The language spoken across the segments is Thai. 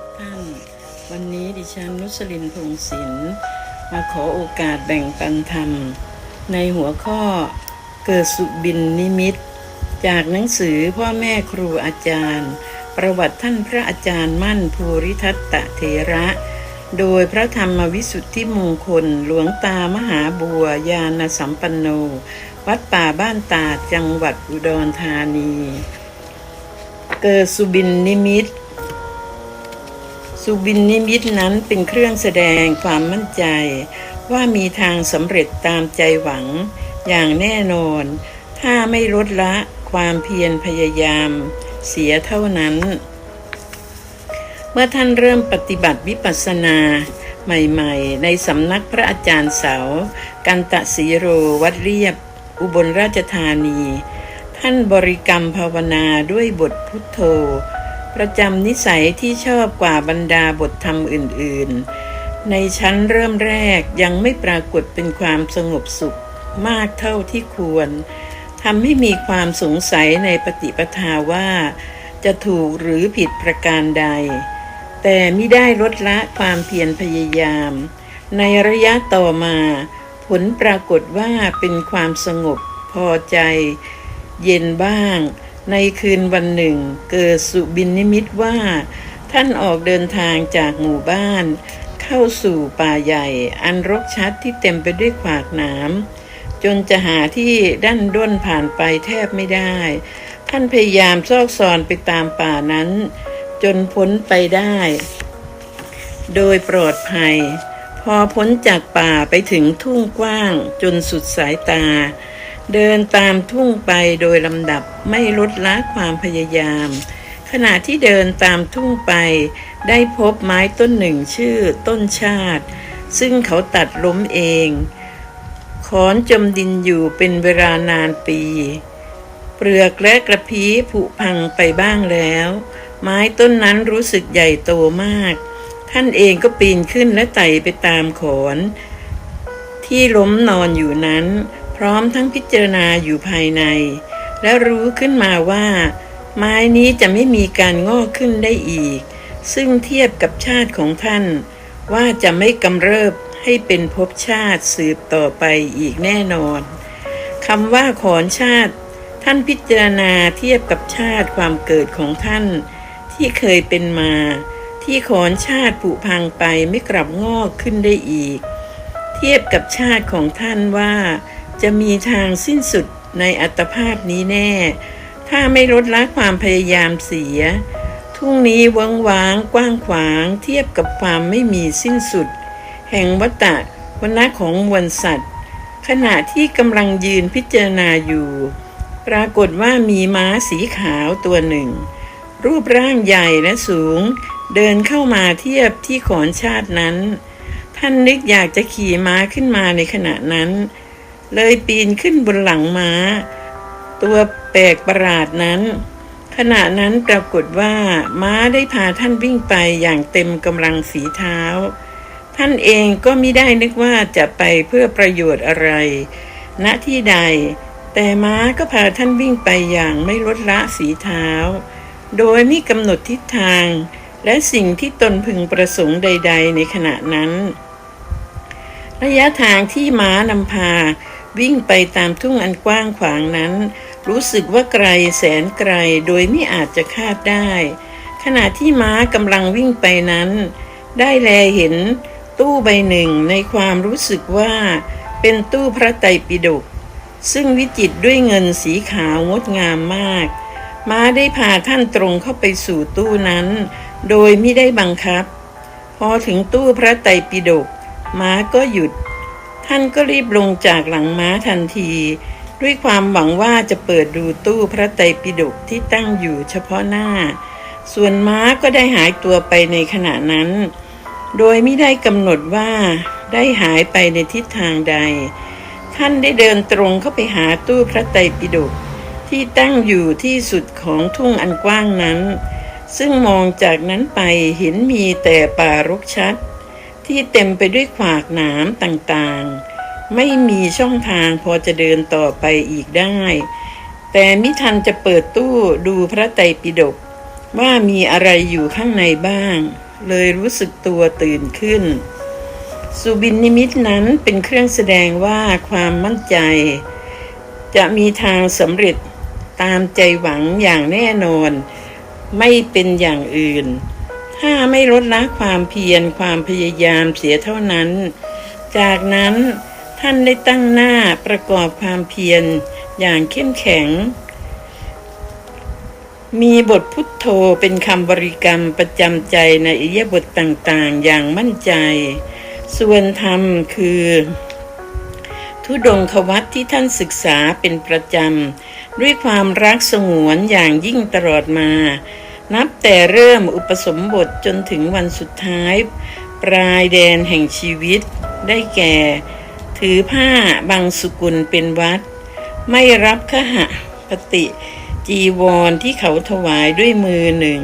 กท่าน วันนี้ดิฉันนุสลินพงศิลป์มาขอโอกาสแบ่งปันธรรม ในหัวข้อเกิดสุบินนิมิต จากหนังสือพ่อแม่ครูอาจารย์ ประวัติท่านพระอาจารย์มั่นภูริทัตตะเถระ โดยพระธรรมวิสุทธิมงคลหลวงตามหาบัวยานสัมปันโน วัดป่าบ้านตาจังหวัดอุดรธานี เกิดสุบินนิมิต สุบินนิมิตนั้นเป็นเครื่องแสดงความมั่นใจ ว่ามีทางสำเร็จตามใจหวัง อย่างแน่นอน ถ้าไม่ลดละความเพียรพยายาม เสียเท่านั้น เมื่อท่านเริ่มปฏิบัติวิปัสสนาใหม่ๆ ในสำนักพระอาจารย์เสา กันตะสีโรวัดเรียบ อุบลราชธานี ท่านบริกรรมภาวนาด้วยบทพุทโธ ประจำนิสัยที่ชอบกว่าบรรดาบทธรรมอื่น ๆ ในชั้นเริ่มแรกยังไม่ปรากฏเป็นความสงบสุขมากเท่าที่ควรทำให้มีความสงสัยในปฏิปทาว่า จะถูกหรือผิดประการใด แต่ไม่ได้ลดละความเพียรพยายาม ในระยะต่อมา ผลปรากฏว่าเป็นความสงบพอใจ เย็นบ้าง ในคืนวันหนึ่ง เกิดสุบินนิมิตว่า ท่านออกเดินทางจากหมู่บ้าน เข้าสู่ป่าใหญ่ อันรกชัดที่เต็มไปด้วยขวากหนามจนจะหาที่ดั้นด้นผ่านไปแทบไม่ได้ ท่านพยายามซอกซอนไปตามป่านั้น จนพ้นไปได้ โดยปลอดภัย พอพ้นจากป่าไปถึงทุ่งกว้างจนสุดสายตา เดินตามทุ่งไปโดยลำดับไม่ลดละความพยายาม ขณะที่เดินตามทุ่งไป ได้พบไม้ต้นหนึ่งชื่อต้นชาติ ซึ่งเขาตัดล้มเองขอนจมดินอยู่เป็นเวลานานปี เปลือกและกระพี้ผุพังไปบ้างแล้ว ไม้ต้นนั้นรู้สึกใหญ่โตมาก ท่านเองก็ปีนขึ้นและไต่ไปตามขอน ที่ล้มนอนอยู่นั้น ร้อมทั้งพิจารณาอยู่ภายใน และรู้ขึ้นมาว่า ไม้นี้จะไม่มีการงอกขึ้นได้อีก ซึ่งเทียบกับชาติของท่าน ว่าจะไม่กำเริบให้เป็นภพชาติสืบต่อไปอีกแน่นอนคำว่าขอนชาติ ท่านพิจารณาเทียบกับชาติความเกิดของท่าน ที่เคยเป็นมา ที่ขอนชาติผุพังไปไม่กลับงอกขึ้นได้อีก เทียบกับชาติของท่านว่า จะมีทางสิ้นสุดในอัตภาพนี้แน่ ถ้าไม่ลดละความพยายามเสีย ทุ่งนี้วังวางกว้างขวางเทียบกับความไม่มีสิ้นสุด แห่งวัตะวนะของมวลสัตว์ ขณะที่กำลังยืนพิจารณาอยู่ ปรากฏว่ามีม้าสีขาวตัวหนึ่ง รูปร่างใหญ่และสูง เดินเข้ามาเทียบที่ขอนชาตินั้น ท่านนึกอยากจะขี่ม้าขึ้นมาในขณะนั้น เลยปีนขึ้นบนหลังม้า ตัวแปลกประหลาดนั้น ขณะนั้นปรากฏว่าม้าได้พาท่านวิ่งไปอย่างเต็มกำลังฝีเท้า ท่านเองก็ไม่ได้นึกว่าจะไปเพื่อประโยชน์อะไร ณที่ใด แต่ม้าก็พาท่านวิ่งไปอย่างไม่ลดละฝีเท้า โดยไม่กำหนดทิศทาง และสิ่งที่ตนพึงประสงค์ใด ๆ ในขณะนั้นระยะทางที่ม้านำพา วิ่งไปตามทุ่งอันกว้างขวางนั้น รู้สึกว่าไกลแสนไกลโดยไม่อาจจะคาดได้ ขณะที่ม้ากำลังวิ่งไปนั้น ได้แลเห็นตู้ใบหนึ่งในความรู้สึกว่า เป็นตู้พระไตรปิฎกซึ่งวิจิตรด้วยเงินสีขาวงดงามมาก ม้าได้พาท่านตรงเข้าไปสู่ตู้นั้น โดยไม่ได้บังคับ พอถึงตู้พระไตรปิฎกม้าก็หยุด ท่านก็รีบลงจากหลังม้าทันที ด้วยความหวังว่าจะเปิดดูตู้พระไตรปิฎกที่ตั้งอยู่เฉพาะหน้า ส่วนม้าก็ได้หายตัวไปในขณะนั้น โดยไม่ได้กำหนดว่าได้หายไปในทิศทางใด ท่านได้เดินตรงเข้าไปหาตู้พระไตรปิฎกที่ตั้งอยู่ที่สุดของทุ่งอันกว้างนั้น ซึ่งมองจากนั้นไปเห็นมีแต่ป่ารกชัด ที่เต็มไปด้วยขวากหนามต่างๆ ไม่มีช่องทางพอจะเดินต่อไปอีกได้ แต่มิทันจะเปิดตู้ดูพระไตรปิฎกว่ามีอะไรอยู่ข้างในบ้าง เลยรู้สึกตัวตื่นขึ้น สุบินนิมิตนั้นเป็นเครื่องแสดงว่าความมั่นใจ จะมีทางสำเร็จตามใจหวังอย่างแน่นอน ไม่เป็นอย่างอื่น ถ้าไม่ลดละความเพียรความพยายามเสียเท่านั้น จากนั้นท่านได้ตั้งหน้าประกอบความเพียรอย่างเข้มแข็ง มีบทพุทโธเป็นคำบริกรรมประจำใจในอิยบทต่างๆ อย่างมั่นใจ ส่วนธรรมคือ ทุดงควัตที่ท่านศึกษาเป็นประจำ ด้วยความรักสงวนอย่างยิ่งตลอดมา นับแต่เริ่มอุปสมบทจนถึงวันสุดท้าย ปลายแดนแห่งชีวิต ได้แก่ ถือผ้าบางสุกุลเป็นวัด ไม่รับขหะปฏิจีวรที่เขาถวายด้วยมือหนึ่ง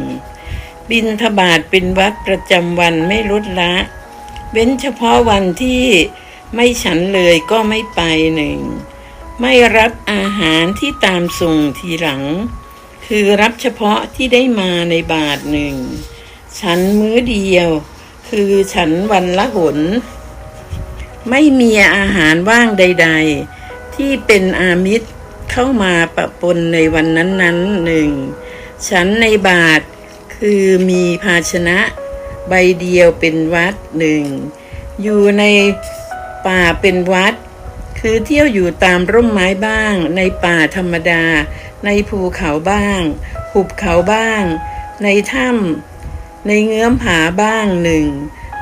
บินทบาทเป็นวัดประจำวันไม่ลดละเว้นเฉพาะวันที่ไม่ฉันเลยก็ไม่ไปหนึ่ง ไม่รับอาหารที่ตามส่งทีหลัง คือรับเฉพาะที่ได้มาในบาทหนึ่ง ฉันมื้อเดียว คือฉันวันละหน ไม่มีอาหารว่างใด ๆ ที่เป็นอามิตรเข้ามาปะปนในวันนั้นๆหนึ่ง ฉันในบาทคือมีภาชนะใบเดียวเป็นวัดหนึ่ง อยู่ในป่าเป็นวัด คือเที่ยวอยู่ตามร่มไม้บ้าง ในป่าธรรมดา ในภูเขาบ้าง หุบเขาบ้าง ในถ้ำในเงื้อมผาบ้างหนึ่ง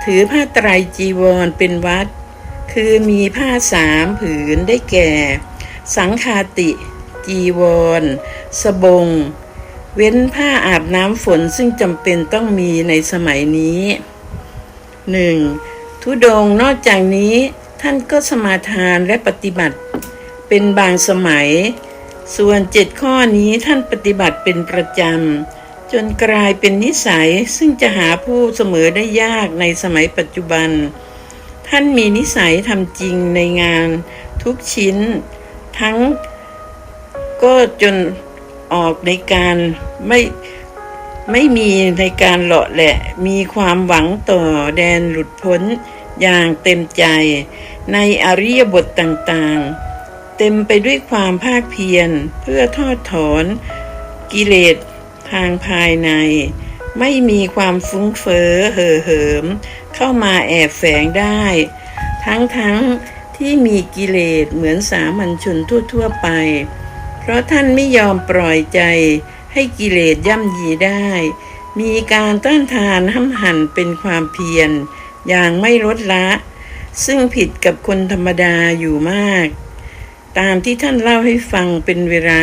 ถือผ้าไตรจีวรเป็นวัด คือมีผ้าสามผืนได้แก่ สังคาติ จีวร สบง เว้นผ้าอาบน้ำฝนซึ่งจำเป็นต้องมีในสมัยนี้หนึ่งทุดงนอกจากนี้ ท่านก็สมาทานและปฏิบัติ เป็นบางสมัย ส่วนเจ็ดข้อนี้ท่านปฏิบัติเป็นประจำ จนกลายเป็นนิสัยซึ่งจะหาผู้เสมอได้ยากในสมัยปัจจุบัน ท่านมีนิสัยทำจริงในงานทุกชิ้น ทั้งก็จนออกในการไม่ไม่มีในการเลาะแหละ มีความหวังต่อแดนหลุดพ้นอย่างเต็มใจ ในอริยบทต่างๆ เต็มไปด้วยความภาคเพียรเพื่อทอดถอน กิเลสทางภายใน ไม่มีความฟุ้งเฟ้อเห่อเหิม เข้ามาแอบแฝงได้ ทั้งๆที่มีกิเลสเหมือนสามัญชนทั่วๆไป เพราะท่านไม่ยอมปล่อยใจให้กิเลสย่ำยีได้ มีการต้านทานห้ำหั่นเป็นความเพียรอย่างไม่ลดละ ซึ่งผิดกับคนธรรมดาอยู่มาก ตามที่ท่านเล่าให้ฟังเป็นเวลา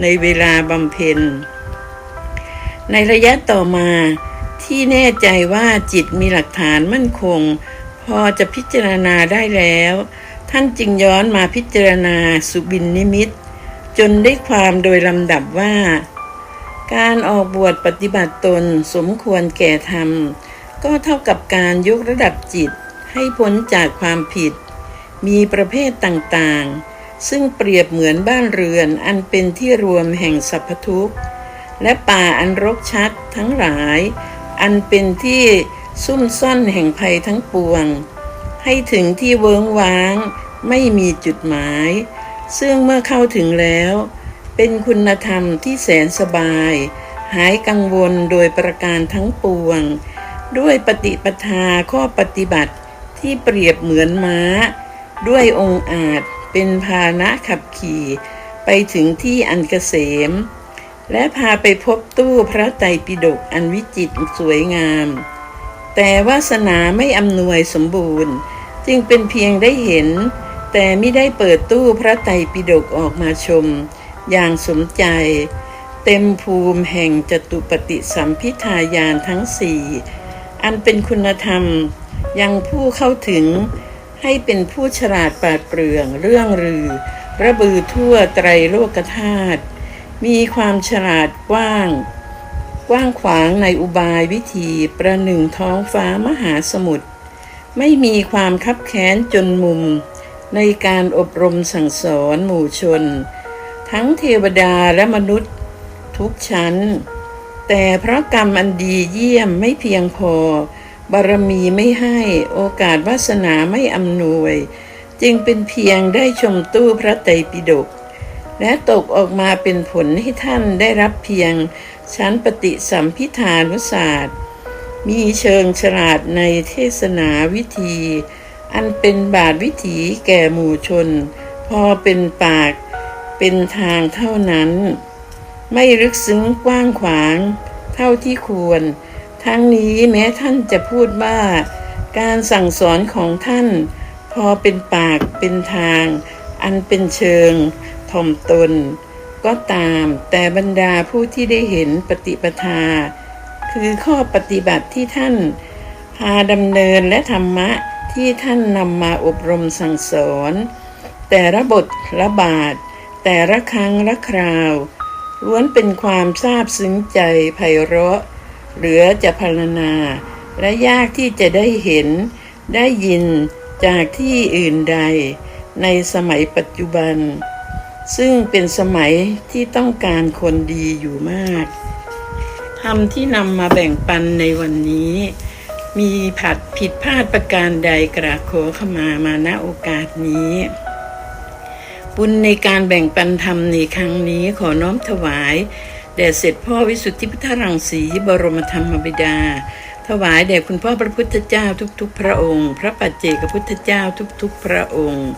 ในเวลาบำเพ็ญ ในระยะต่อมาที่แน่ใจว่าจิตมีหลักฐานมั่นคง พอจะพิจารณาได้แล้ว ท่านจึงย้อนมาพิจารณาสุบินนิมิต จนได้ความโดยลำดับว่า การออกบวชปฏิบัติตนสมควรแก่ธรรม ก็เท่ากับการยกระดับจิต ให้พ้นจากความผิด มีประเภทต่างๆ ซึ่งเปรียบเหมือนบ้านเรือนอันเป็นที่รวมแห่งสรรพทุกข์ และป่าอันรกชัดทั้งหลาย อันเป็นที่ซุ่มซ่อนแห่งภัยทั้งปวง ให้ถึงที่เวิ้งว้าง ไม่มีจุดหมาย ซึ่งเมื่อเข้าถึงแล้ว เป็นคุณธรรมที่แสนสบาย หายกังวลโดยประการทั้งปวง ด้วยปฏิปทาข้อปฏิบัติ ที่เปรียบเหมือนม้า ด้วยองค์อาจเป็นพานะขับขี่ ไปถึงที่อันเกษม และพาไปพบตู้พระไตรปิฎกอันวิจิตรสวยงาม แต่วาสนาไม่อำนวยสมบูรณ์ จึงเป็นเพียงได้เห็น แต่ไม่ได้เปิดตู้พระไตรปิฎกออกมาชม อย่างสมใจ เต็มภูมิแห่งจตุปฏิสัมพิทายานทั้งสี่อันเป็นคุณธรรม ยังผู้เข้าถึงให้เป็นผู้ฉลาดปราดเปรื่อง เรื่องรือ ระบือทั่วไตรโลกธาตุมีความฉลาดกว้าง กว้างขวางในอุบายวิธีประหนึ่งท้องฟ้ามหาสมุทรไม่มีความคับแค้นจนมุม ในการอบรมสั่งสอนหมู่ชน ทั้งเทวดาและมนุษย์ทุกชั้น แต่เพราะกรรมอันดีเยี่ยมไม่เพียงพอ บารมีไม่ให้โอกาสวาสนาไม่อำนวย จึงเป็นเพียงได้ชมตู้พระไตรปิฎกและตกออกมาเป็นผลให้ท่านได้รับเพียงชั้นปฏิสัมพิธานุศาสตร์ มีเชิงฉลาดในเทศนาวิธี อันเป็นบาทวิถีแก่หมู่ชน พอเป็นปากเป็นทางเท่านั้น ไม่ลึกซึ้งกว้างขวาง เท่าที่ควร ทั้งนี้แม้ท่านจะพูดว่าการสั่งสอนของท่าน พอเป็นปากเป็นทาง อันเป็นเชิงถ่อมตน ก็ตามแต่บรรดาผู้ที่ได้เห็นปฏิปทา คือข้อปฏิบัติที่ท่าน พาดำเนินและธรรมะที่ท่านนำมาอบรมสั่งสอน แต่ละบทละบาท แต่ละครั้งละคราวล้วนเป็นความซาบซึ้งใจไพเราะ เหลือจะพรรณนา และยากที่จะได้เห็น ได้ยินจากที่อื่นใด ในสมัยปัจจุบัน ซึ่งเป็นสมัยที่ต้องการคนดีอยู่มากธรรมที่นำมาแบ่งปันในวันนี้ มีผัดผิดพลาดประการใดกระโขขมามาณโอกาสนี้บุญในการแบ่งปันธรรมในครั้งนี้ขอน้อมถวาย แด่เสด็จพ่อวิสุทธิพุทธรังสีบรมธรรมบิดา ถวายแด่คุณพ่อพระพุทธเจ้าทุกๆ พระองค์ พระปัจเจกพุทธเจ้าทุกๆ พระองค์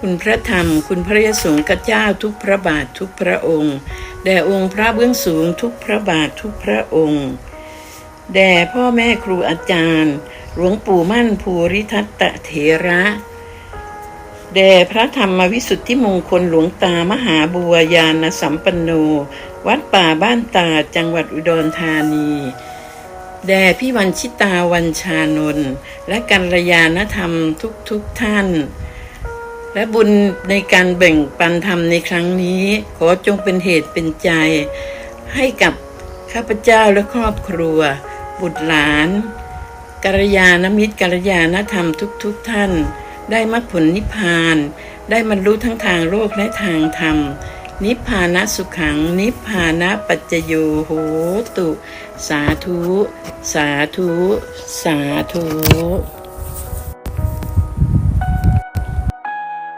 คุณพระธรรม คุณพระยสงฆ์เจ้าทุกพระบาททุกพระองค์ แด่องค์พระเบื้องสูงทุกพระบาททุกพระองค์ แด่พ่อแม่ครูอาจารย์ หลวงปู่มั่นภูริทัตตะเถระแด่พระธรรมวิสุทธิมงคลหลวงตามหาบัวยานสัมปันโน วัดป่าบ้านตาจังหวัดอุดรธานี แด่พี่วันชิตาวันชานนท์และกัลยาณธรรมทุกๆทท่าน และบุญในการแบ่งปันธรรมในครั้งนี้ ขอจงเป็นเหตุเป็นใจ ให้กับข้าพเจ้าและครอบครัว บุตรหลานกัลยาณมิตรกัลยาณธรรมทุกๆทท่าน ได้มรรคผลนิพพาน ได้บรรลุทั้งทางโลกและทางธรรม นิพพานะสุขัง นิพพานะปัจจโยโหตุ สาธุ สาธุ สาธุ